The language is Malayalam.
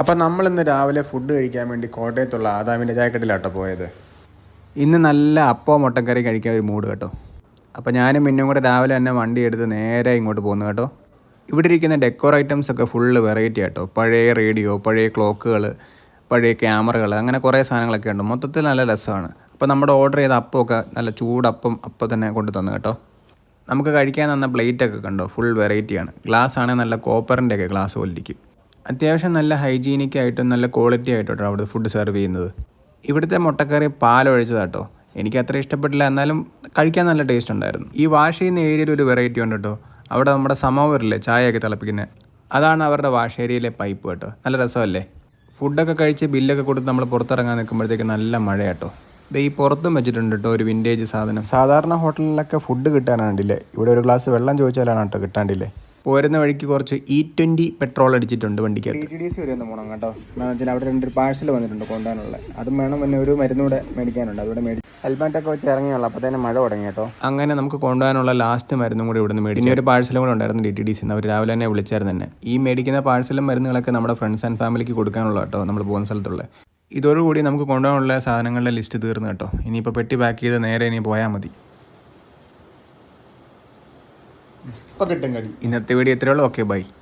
അപ്പം നമ്മളിന്ന് രാവിലെ ഫുഡ് കഴിക്കാൻ വേണ്ടി കോട്ടയത്തുള്ള ആദാമിന്റെ ജാക്കറ്റിലാട്ടോ പോയത്. ഇന്ന് നല്ല അപ്പവും മുട്ടക്കറി കഴിക്കാൻ ഒരു മൂഡ് കേട്ടോ. അപ്പോൾ ഞാനും മിന്നും കൂടെ രാവിലെ തന്നെ വണ്ടി എടുത്ത് നേരെ ഇങ്ങോട്ട് പോകുന്നു കേട്ടോ. ഇവിടെ ഇരിക്കുന്ന ഡെക്കോർ ഐറ്റംസ് ഒക്കെ ഫുള്ള് വെറൈറ്റി ആട്ടോ. പഴയ റേഡിയോ പഴയ ക്ലോക്കുകൾ പഴയ ക്യാമറകൾ അങ്ങനെ കുറേ സാധനങ്ങളൊക്കെ ഉണ്ട്. മൊത്തത്തിൽ നല്ല രസമാണ്. അപ്പോൾ നമ്മുടെ ഓർഡർ ചെയ്ത അപ്പമൊക്കെ നല്ല ചൂടപ്പം അപ്പം തന്നെ കൊണ്ട് തന്നു കേട്ടോ. നമുക്ക് കഴിക്കാൻ തന്ന പ്ലേറ്റൊക്കെ കണ്ടോ? ഫുൾ വെറൈറ്റിയാണ് ഗ്ലാസ് ആണെങ്കിൽ നല്ല കോപ്പറിന്റെയൊക്കെ ഗ്ലാസ് പോലെ ഇരിക്കും അത്യാവശ്യം നല്ല ഹൈജീനിക് ആയിട്ടും നല്ല ക്വാളിറ്റി ആയിട്ടോ അവിടെ ഫുഡ് സെർവ് ചെയ്യുന്നത്. ഇവിടുത്തെ മുട്ടക്കറി പാലൊഴിച്ചതാട്ടോ. എനിക്ക് അത്ര ഇഷ്ടപ്പെട്ടില്ല. എന്നാലും കഴിക്കാൻ നല്ല ടേസ്റ്റ് ഉണ്ടായിരുന്നു. ഈ വാഷ് ചെയ്യുന്ന ഏരിയയിൽ ഒരു വെറൈറ്റി ഉണ്ട് കേട്ടോ അവിടെ നമ്മുടെ സമോവറില്ലേ ചായയൊക്കെ തിളപ്പിക്കുന്നത് അതാണ് അവരുടെ വാഷ് ഏരിയയിലെ പൈപ്പ് കേട്ടോ. നല്ല രസമല്ലേ? ഫുഡൊക്കെ കഴിച്ച് ബില്ലൊക്കെ കൊടുത്ത് നമ്മൾ പുറത്തിറങ്ങാൻ നിൽക്കുമ്പോഴത്തേക്ക് നല്ല മഴയാട്ടോ. കേട്ടോ ഇത് ഈ പുറത്തും വെച്ചിട്ടുണ്ട് കേട്ടോ ഒരു വിന്റേജ് സാധനം? സാധാരണ ഹോട്ടലിലൊക്കെ ഫുഡ് കിട്ടാനാണ്ടില്ലേ? ഇവിടെ ഒരു ഗ്ലാസ് വെള്ളം ചോദിച്ചാലാണ് കേട്ടോ കിട്ടാണ്ടില്ലേ? പോരുന്ന വഴിക്ക് കുറച്ച് ഇ ട്വന്റി പെട്രോൾ അടിച്ചിട്ടുണ്ട് വണ്ടിക്ക് ഡി ടി ഡി സി വരെ ഒന്ന് പോകണം കേട്ടോ. വെച്ചാൽ അവിടെ രണ്ട് പാഴ്സൽ വന്നിട്ടുണ്ട് കൊണ്ടുപോകാനുള്ള. അതും വേണം പിന്നെ ഒരു മരുന്നൂടെ മേടിക്കാനുണ്ട്. അതുകൂടെ മേടിച്ചു ഹെൽമെറ്റൊക്കെ വെച്ച് ഇറങ്ങിയുള്ള അപ്പോൾ തന്നെ മഴ തുടങ്ങി കേട്ടോ. അങ്ങനെ നമുക്ക് കൊണ്ടുപോകാനുള്ള ലാസ്റ്റ് മരുന്നും കൂടി ഇവിടുന്ന് മേടിച്ചു. ഇനി ഒരു പാഴ്സലും കൂടെ ഉണ്ടായിരുന്നു ഡി ടി ഡി സി അവർ രാവിലെ തന്നെ വിളിച്ചായിരുന്നു തന്നെ ഈ മേടിക്കുന്ന പാഴ്സലും മരുന്നുകളൊക്കെ നമ്മുടെ ഫ്രണ്ട്സ് ആൻഡ് ഫാമിലിക്ക് കൊടുക്കാനുള്ള കേട്ടോ നമ്മൾ പോകുന്ന സ്ഥലത്തുള്ള. ഇതോടുകൂടി നമുക്ക് കൊണ്ടുപോകാനുള്ള സാധനങ്ങളുടെ ലിസ്റ്റ് തീർന്നു കേട്ടോ. ഇനിയിപ്പോൾ പെട്ടി പാക്ക് ചെയ്ത് നേരെ ഇനി പോയാൽ മതി. ഇപ്പൊ കിട്ടും കടി. ഇന്നത്തെ വീഡിയോ എത്രയുള്ളൂ ഓക്കെ ബൈ